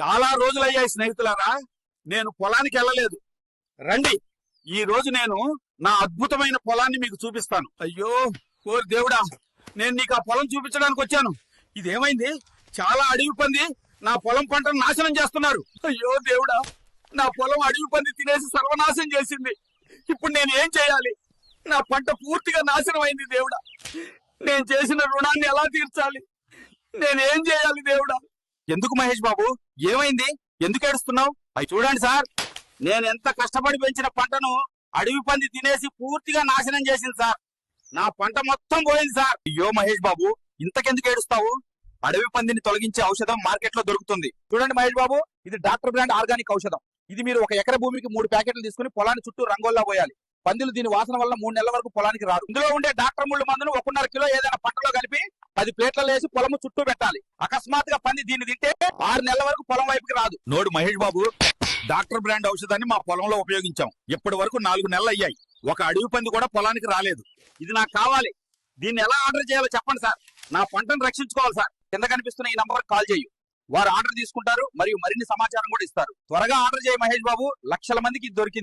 చాలా రోజులయ్యాయి స్నేహితులారా నేను పొలానికి వెళ్ళలేదు. రండి ఈ రోజు నేను నా అద్భుతమైన పొలాన్ని మీకు చూపిస్తాను. అయ్యో ఓరి దేవుడా నేను నీకు ఆ పొలం చూపించడానికి వచ్చాను. ఇదేమైంది? చాలా అడవి పంది నా పొలం పంటను నాశనం చేస్తున్నారు. అయ్యో దేవుడా నా పొలం అడవి పంది తినేసి సర్వనాశనం చేసింది. ఇప్పుడు నేను ఏం చేయాలి? నా పంట పూర్తిగా నాశనం అయింది దేవుడా. నేను చేసిన రుణాన్ని ఎలా తీర్చాలి? నేనేం చేయాలి దేవుడా? ఎందుకు మహేష్ బాబు? ఏమైంది? ఎందుకు ఏడుస్తున్నావు? అవి చూడండి సార్. నేను ఎంత కష్టపడి పెంచిన పంటను అడవి పంది తినేసి పూర్తిగా నాశనం చేసింది సార్. నా పంట మొత్తం పోయింది సార్. అయ్యో మహేష్ బాబు ఇంతకెందుకు ఏడుస్తావు? అడవి పందిని తొలగించే ఔషధం మార్కెట్లో దొరుకుతుంది. చూడండి మహేష్ బాబు ఇది డాక్టర్ బ్రాండ్ ఆర్గానిక్ ఔషధం. ఇది మీరు ఒక ఎకర భూమికి మూడు ప్యాకెట్లు తీసుకుని పొలాన్ని చుట్టూ రంగోల్లా పోయాలి. పందులు దీని వాసన వల్ల మూడు నెలల వరకు పొలానికి రాదు. ఇందులో ఉండే డాక్టర్ ముళ్ళు మందును ఒకన్నర కిలో ఏదైనా పంటలో పది ప్లేట్లలో వేసి పొలము చుట్టూ పెట్టాలి. అకస్మాత్తుగా పంది దీన్ని తింటే ఆరు నెలల వరకు పొలం వైపుకి రాదు. నోడు మహేష్ బాబు డాక్టర్ బ్రాండ్ ఔషధాన్ని మా పొలంలో ఉపయోగించాం. ఇప్పటి వరకు నాలుగు నెలలు అయ్యాయి. ఒక అడవి పంది కూడా పొలానికి రాలేదు. ఇది నాకు కావాలి. దీన్ని ఎలా ఆర్డర్ చేయాలో చెప్పండి సార్. నా పంటను రక్షించుకోవాలి సార్. కింద కనిపిస్తున్న ఈ నంబర్ కాల్ చేయు. వారు ఆర్డర్ తీసుకుంటారు మరియు మరిన్ని సమాచారం కూడా ఇస్తారు. త్వరగా ఆర్డర్ చేయ మహేష్ బాబు. లక్షల మందికి దొరికింది.